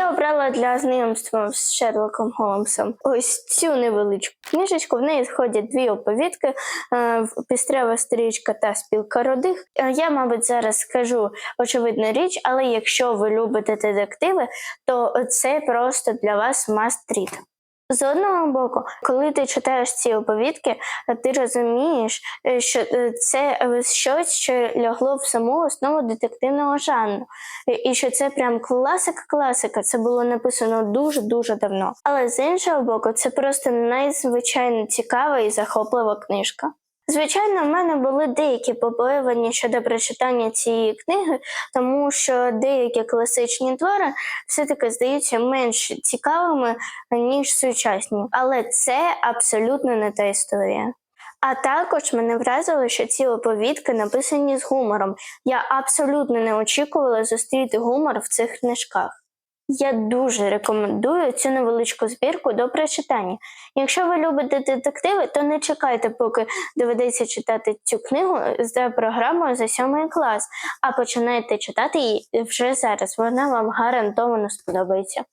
Я обрала для знайомства з Шерлоком Холмсом ось цю невеличку книжечку. В неї сходять дві оповідки: Пістрева стрічка та спілка родих. Е, Я, мабуть, зараз скажу очевидну річ, але якщо ви любите детективи, то це просто для вас read. З одного боку, коли ти читаєш ці оповідки, ти розумієш, е, що е, це е, щось, що лягло в саму основу детективного жанру. І- що це прям класика-класика. Це було написано дуже-дуже давно. Але з іншого боку, це просто надзвичайно цікава і захоплива книжка. Звичайно, в мене були деякі побоювання щодо прочитання цієї книги, тому що деякі класичні твори все-таки здаються менш цікавими, ніж сучасні. Але це абсолютно не та історія. А також мене вразило, що ці оповідки написані з гумором. Я абсолютно не очікувала зустріти гумор в цих книжках. Я дуже рекомендую цю невеличку збірку до прочитання. Якщо ви любите детективи, то не чекайте, поки доведеться читати цю книгу за програмою за сьомий клас, а починайте читати її вже зараз. Вона вам гарантовано сподобається.